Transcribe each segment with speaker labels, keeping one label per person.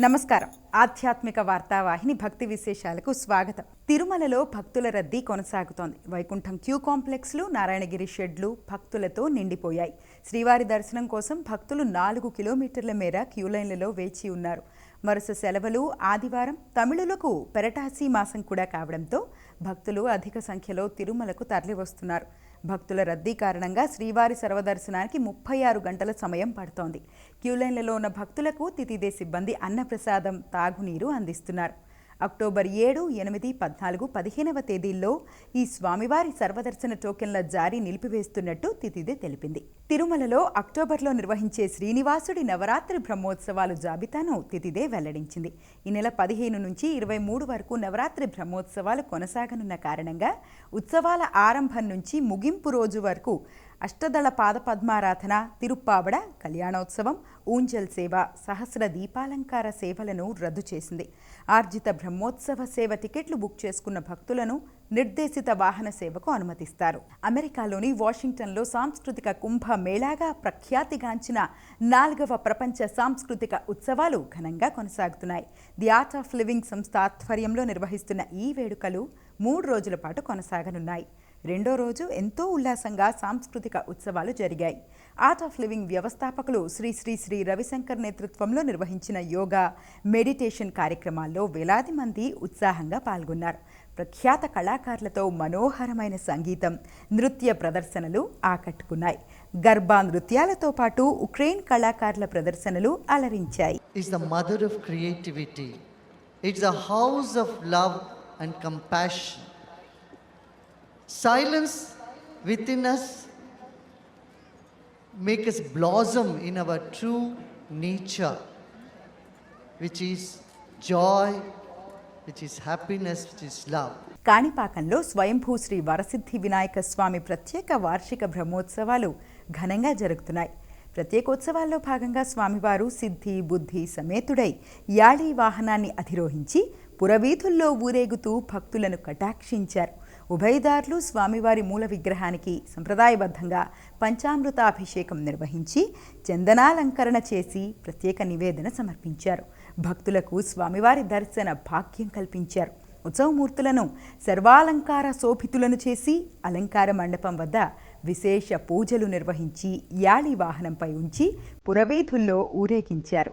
Speaker 1: నమస్కారం. ఆధ్యాత్మిక వార్తావాహిని భక్తి విశేషాలకు స్వాగతం. తిరుమలలో భక్తుల రద్దీ కొనసాగుతోంది. వైకుంఠం క్యూ కాంప్లెక్స్లు నారాయణగిరి షెడ్లు భక్తులతో నిండిపోయాయి. శ్రీవారి దర్శనం కోసం భక్తులు నాలుగు కిలోమీటర్ల మేర క్యూ లైన్లలో వేచి ఉన్నారు. వరుస సెలవులు ఆదివారం తమిళులకు పెరటాసి మాసం కూడా కావడంతో భక్తులు అధిక సంఖ్యలో తిరుమలకు తరలివస్తున్నారు. భక్తుల రద్దీ కారణంగా శ్రీవారి సర్వదర్శనానికి ముప్పై ఆరు గంటల సమయం పడుతోంది. క్యూలైన్లలో ఉన్న భక్తులకు తితిదే సిబ్బంది అన్నప్రసాదం తాగునీరు అందిస్తున్నారు. అక్టోబర్ ఏడు ఎనిమిది పద్నాలుగు పదిహేనవ తేదీల్లో ఈ స్వామివారి సర్వదర్శన టోకెన్ల జారీ నిలిపివేస్తున్నట్టు తితిదే తెలిపింది. తిరుమలలో అక్టోబర్లో నిర్వహించే శ్రీనివాసుడి నవరాత్రి బ్రహ్మోత్సవాలు జాబితాను తితిదే వెల్లడించింది. ఈ నెల పదిహేను నుంచి ఇరవై మూడు వరకు నవరాత్రి బ్రహ్మోత్సవాలు కొనసాగనున్న కారణంగా ఉత్సవాల ఆరంభం నుంచి ముగింపు రోజు వరకు అష్టదళ పాద పద్మారాధన తిరుప్పావడ కళ్యాణోత్సవం ఊంజల్ సేవ సహస్ర దీపాలంకార సేవలను రద్దు చేసింది. ఆర్జిత బ్రహ్మోత్సవ సేవ టికెట్లు బుక్ చేసుకున్న భక్తులను నిర్దేశిత వాహన సేవకు అనుమతిస్తారు. అమెరికాలోని వాషింగ్టన్లో సాంస్కృతిక కుంభ మేళాగా ప్రఖ్యాతిగాంచిన నాలుగవ ప్రపంచ సాంస్కృతిక ఉత్సవాలు ఘనంగా కొనసాగుతున్నాయి. ది ఆర్ట్ ఆఫ్ లివింగ్ సంస్థ ఆధ్వర్యంలో నిర్వహిస్తున్న ఈ వేడుకలు మూడు రోజుల పాటు కొనసాగనున్నాయి. రెండో రోజు ఎంతో ఉల్లాసంగా సాంస్కృతిక ఉత్సవాలు జరిగాయి. ఆర్ట్ ఆఫ్ లివింగ్ వ్యవస్థాపకులు శ్రీ శ్రీ శ్రీ రవిశంకర్ నేతృత్వంలో నిర్వహించిన యోగా మెడిటేషన్ కార్యక్రమాల్లో వేలాది మంది ఉత్సాహంగా పాల్గొన్నారు. ప్రఖ్యాత కళాకారులతో మనోహరమైన సంగీతం నృత్య ప్రదర్శనలు ఆకట్టుకున్నాయి. గర్భా నృత్యాలతో పాటు ఉక్రెయిన్ కళాకారుల ప్రదర్శనలు అలరించాయి.
Speaker 2: Is the of creativity it's the house of love and and silence within us makes blossom in our true nature which is joy which is happiness which is love
Speaker 1: కాణిపాకంలో స్వయంభూ శ్రీ వరసిద్ధి వినాయక స్వామి ప్రత్యేక వార్షిక బ్రహ్మోత్సవాలు ఘనంగా జరుగుతున్నాయి. ప్రత్యేకోత్సవాల్లో భాగంగా స్వామివారు సిద్ధి బుద్ధి సమేతుడై యాళీ వాహనాన్ని అధిరోహించి పురవీధుల్లో ఊరేగుతూ భక్తులను కటాక్షించారు. ఉభయదారులు స్వామివారి మూల విగ్రహానికి సంప్రదాయబద్ధంగా పంచామృతాభిషేకం నిర్వహించి చందనాలంకరణ చేసి ప్రత్యేక నివేదన సమర్పించారు. భక్తులకు స్వామివారి దర్శన భాగ్యం కల్పించారు. ఉత్సవమూర్తులను సర్వాలంకార శోభితులను చేసి అలంకార మండపం వద్ద విశేష పూజలు నిర్వహించి యాళి వాహనంపై ఉంచి పురవీధుల్లో ఊరేగించారు.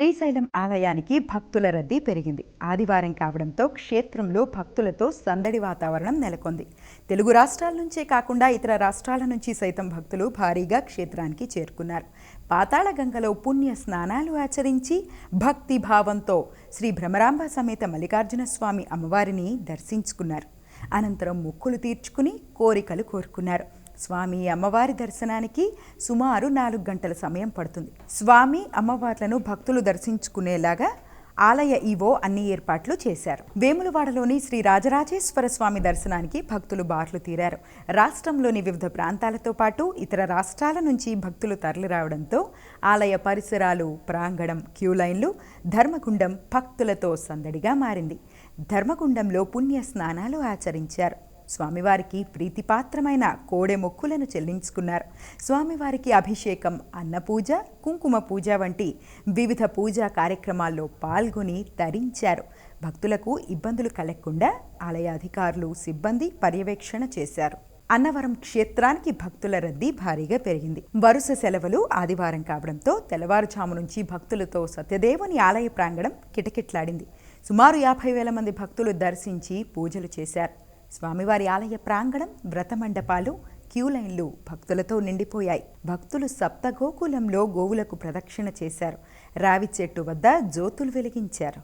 Speaker 1: శ్రీశైలం ఆలయానికి భక్తుల రద్దీ పెరిగింది. ఆదివారం కావడంతో క్షేత్రంలో భక్తులతో సందడి వాతావరణం నెలకొంది. తెలుగు రాష్ట్రాల నుంచే కాకుండా ఇతర రాష్ట్రాల నుంచి సైతం భక్తులు భారీగా క్షేత్రానికి చేరుకున్నారు. పాతాళగంగలో పుణ్య స్నానాలు ఆచరించి భక్తి భావంతో శ్రీ భ్రమరాంబ సమేత మల్లికార్జున స్వామి అమ్మవారిని దర్శించుకున్నారు. అనంతరం మొక్కులు తీర్చుకుని కోరికలు కోరుకున్నారు. స్వామి అమ్మవారి దర్శనానికి సుమారు నాలుగు గంటల సమయం పడుతుంది. స్వామి అమ్మవార్లను భక్తులు దర్శించుకునేలాగా ఆలయ ఈవో అన్ని ఏర్పాట్లు చేశారు. వేములవాడలోని శ్రీ రాజరాజేశ్వర స్వామి దర్శనానికి భక్తులు బార్లు తీరారు. రాష్ట్రంలోని వివిధ ప్రాంతాలతో పాటు ఇతర రాష్ట్రాల నుంచి భక్తులు తరలిరావడంతో ఆలయ పరిసరాలు ప్రాంగణం క్యూ లైన్లు ధర్మగుండం భక్తులతో సందడిగా మారింది. ధర్మగుండంలో పుణ్య స్నానాలు ఆచరించారు. స్వామివారికి ప్రీతిపాత్రమైన కోడె మొక్కులను చెల్లించుకున్నారు. స్వామివారికి అభిషేకం అన్నపూజ కుంకుమ పూజ వంటి వివిధ పూజా కార్యక్రమాల్లో పాల్గొని తరించారు. భక్తులకు ఇబ్బందులు కలగకుండా ఆలయ అధికారులు సిబ్బంది పర్యవేక్షణ చేశారు. అన్నవరం క్షేత్రానికి భక్తుల రద్దీ భారీగా పెరిగింది. వరుస సెలవులు ఆదివారం కావడంతో తెల్లవారుజాము నుంచి భక్తులతో సత్యదేవుని ఆలయ ప్రాంగణం కిటకిట్లాడింది. సుమారు యాభై వేల మంది భక్తులు దర్శించి పూజలు చేశారు. స్వామివారి ఆలయ ప్రాంగణం వ్రత మండపాలు క్యూ లైన్లు భక్తులతో నిండిపోయాయి. భక్తులు సప్తగోకులంలో గోవులకు ప్రదక్షిణ చేశారు. రావి చెట్టు వద్ద జ్యోతులు వెలిగించారు.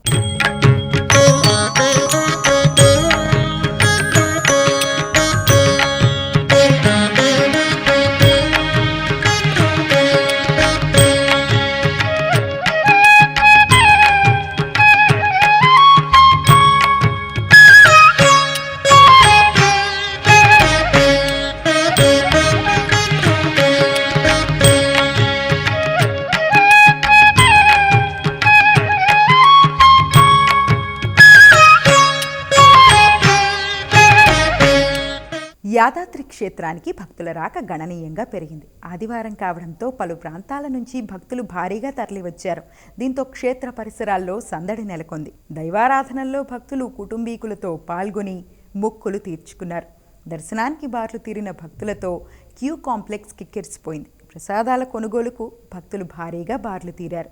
Speaker 1: యాదాద్రి క్షేత్రానికి భక్తుల రాక గణనీయంగా పెరిగింది. ఆదివారం కావడంతో పలు ప్రాంతాల నుంచి భక్తులు భారీగా తరలివచ్చారు. దీంతో క్షేత్ర పరిసరాల్లో సందడి నెలకొంది. దైవారాధనల్లో భక్తులు కుటుంబీకులతో పాల్గొని మొక్కులు తీర్చుకున్నారు. దర్శనానికి బార్లు తీరిన భక్తులతో క్యూ కాంప్లెక్స్ కిక్కిరిసిపోయింది ప్రసాదాల కొనుగోలుకు భక్తులు భారీగా బార్లు తీరారు.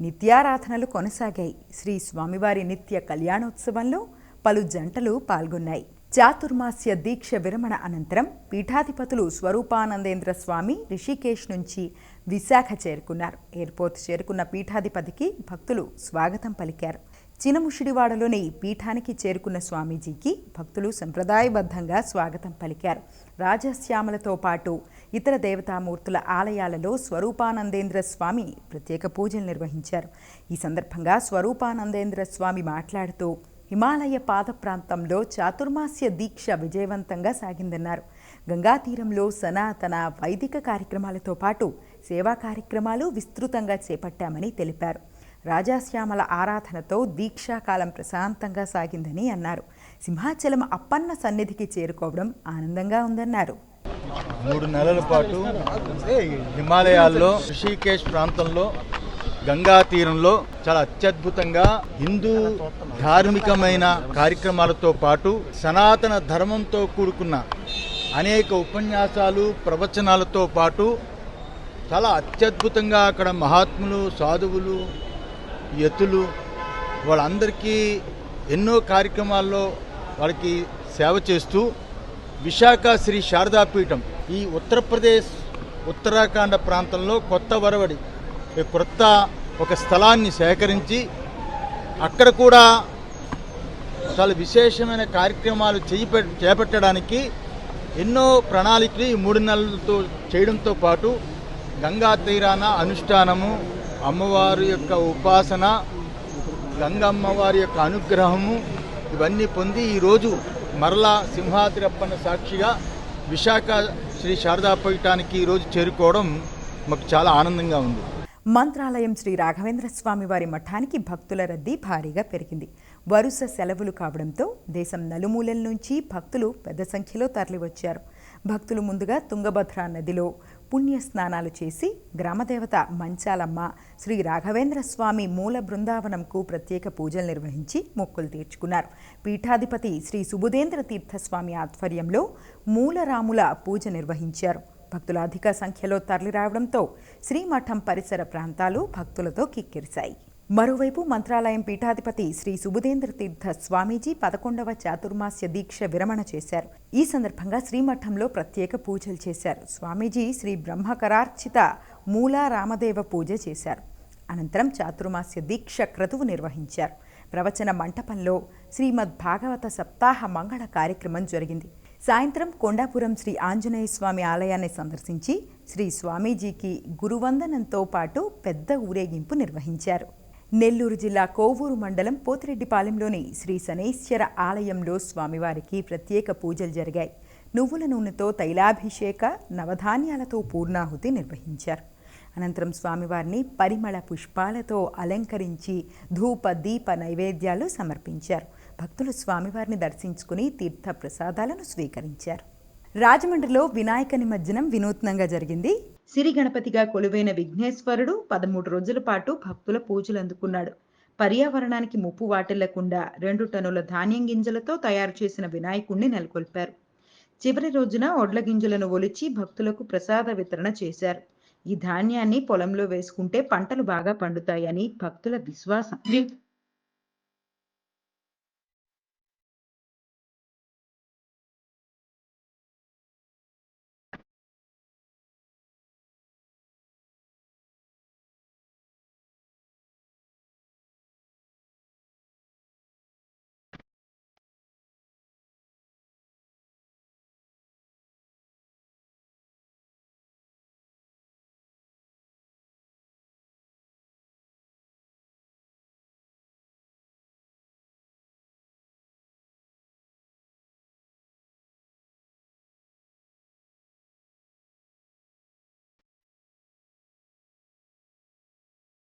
Speaker 1: నిత్యారాధనలు కొనసాగాయి. శ్రీ స్వామివారి నిత్య కళ్యాణోత్సవంలో పలు జంటలు పాల్గొన్నాయి. చాతుర్మాస్య దీక్ష విరమణ అనంతరం పీఠాధిపతులు స్వరూపానందేంద్ర స్వామి రిషికేశ్ నుంచి విశాఖ చేరుకున్నారు. ఎయిర్పోర్ట్ చేరుకున్న పీఠాధిపతికి భక్తులు స్వాగతం పలికారు. చినముషిడివాడలోని పీఠానికి చేరుకున్న స్వామీజీకి భక్తులు సంప్రదాయబద్ధంగా స్వాగతం పలికారు. రాజశ్యామలతో పాటు ఇతర దేవతామూర్తుల ఆలయాలలో స్వరూపానందేంద్ర స్వామి ప్రత్యేక పూజలు నిర్వహించారు. ఈ సందర్భంగా స్వరూపానందేంద్ర స్వామి మాట్లాడుతూ హిమాలయ పాద ప్రాంతంలో చాతుర్మాస్య దీక్ష విజయవంతంగా సాగిందన్నారు. గంగా తీరంలో సనాతన వైదిక కార్యక్రమాలతో పాటు సేవా కార్యక్రమాలు విస్తృతంగా చేపట్టామని తెలిపారు. రాజాశ్యామల ఆరాధనతో దీక్షాకాలం ప్రశాంతంగా సాగిందని అన్నారు. సింహాచలం అప్పన్న సన్నిధికి చేరుకోవడం ఆనందంగా ఉందన్నారు.
Speaker 3: మూడు నెలల పాటు హిమాలయాల్లో ఋషికేశ్ ప్రాంతంలో గంగా తీరంలో చాలా అత్యద్భుతంగా హిందూ ధార్మికమైన కార్యక్రమాలతో పాటు సనాతన ధర్మంతో కూడుకున్న అనేక ఉపన్యాసాలు ప్రవచనాలతో పాటు చాలా అత్యద్భుతంగా అక్కడ మహాత్ములు సాధువులు యతులు వాళ్ళందరికీ ఎన్నో కార్యక్రమాల్లో వాళ్ళకి సేవ చేస్తూ విశాఖ శ్రీ శారదాపీఠం ఈ ఉత్తరప్రదేశ్ ఉత్తరాఖండ ప్రాంతంలో కొత్త వరవడి క్రొత్త ఒక స్థలాన్ని సేకరించి అక్కడ కూడా చాలా విశేషమైన కార్యక్రమాలు చేప చేపట్టడానికి ఎన్నో ప్రణాళికలు ఈ మూడు నెలలతో చేయడంతో పాటు గంగా తీరాన అనుష్ఠానము అమ్మవారి యొక్క ఉపాసన గంగమ్మవారి యొక్క అనుగ్రహము ఇవన్నీ పొంది ఈరోజు మరలా సింహాద్రప్పన్న సాక్షిగా విశాఖ శ్రీ శారదాపీఠానికి ఈరోజు చేరుకోవడం మాకు చాలా ఆనందంగా ఉంది.
Speaker 1: మంత్రాలయం శ్రీ రాఘవేంద్ర స్వామి వారి మఠానికి భక్తుల రద్దీ భారీగా పెరిగింది. వరుస సెలవులు కావడంతో దేశం నలుమూలల నుంచి భక్తులు పెద్ద సంఖ్యలో తరలివచ్చారు. భక్తులు ముందుగా తుంగభద్ర నదిలో పుణ్య స్నానాలు చేసి గ్రామదేవత మంచాలమ్మ శ్రీ రాఘవేంద్ర స్వామి మూల బృందావనంకు ప్రత్యేక పూజలు నిర్వహించి మొక్కులు తీర్చుకున్నారు. పీఠాధిపతి శ్రీ సుబుధేంద్ర తీర్థస్వామి ఆధ్వర్యంలో మూలరాముల పూజ నిర్వహించారు. భక్తుల అధిక సంఖ్యలో తరలిరావడంతో శ్రీమఠం పరిసర ప్రాంతాలు భక్తులతో కిక్కిరిశాయి. మరోవైపు మంత్రాలయం పీఠాధిపతి శ్రీ సుబుధేంద్ర తీర్థ స్వామీజీ పదకొండవ చాతుర్మాస్య దీక్ష విరమణ చేశారు. ఈ సందర్భంగా శ్రీమఠంలో ప్రత్యేక పూజలు చేశారు. స్వామీజీ శ్రీ బ్రహ్మకరార్చిత మూల రామదేవ పూజ చేశారు. అనంతరం చాతుర్మాస్య దీక్ష క్రతువు నిర్వహించారు. ప్రవచన మంటపంలో శ్రీమద్ భాగవత సప్తాహ మంగళ కార్యక్రమం జరిగింది. సాయంత్రం కొండాపురం శ్రీ ఆంజనేయ స్వామి ఆలయాన్ని సందర్శించి శ్రీ స్వామీజీకి గురువందనంతో పాటు పెద్ద ఊరేగింపు నిర్వహించారు. నెల్లూరు జిల్లా కోవూరు మండలం పోతిరెడ్డిపాలెంలోని శ్రీ శనేశ్వర ఆలయంలో స్వామివారికి ప్రత్యేక పూజలు జరిగాయి. నువ్వుల నూనెతో తైలాభిషేక నవధాన్యాలతో పూర్ణాహుతి నిర్వహించారు. అనంతరం స్వామివారిని పరిమళ పుష్పాలతో అలంకరించి ధూప దీప నైవేద్యాలు సమర్పించారు. భక్తులు స్వామివారిని దర్శించుకుని తీర్థ ప్రసాదాలను స్వీకరించారు. రాజమండ్రిలో వినాయక నిమజ్జనం వినూత్నంగా జరిగింది. సిరి గణపతిగా కొలువైన విఘ్నేశ్వరుడు పదమూడు రోజుల పాటు భక్తుల పూజలు అందుకున్నాడు. పర్యావరణానికి ముప్పు వాటిల్లకుండా రెండు టన్నుల ధాన్యం గింజలతో తయారు చేసిన వినాయకుణ్ణి నెలకొల్పారు. చివరి రోజున ఒడ్ల గింజలను ఒలిచి భక్తులకు ప్రసాద వితరణ చేశారు. ఈ ధాన్యాన్ని పొలంలో వేసుకుంటే పంటలు బాగా పండుతాయని భక్తుల విశ్వాసం.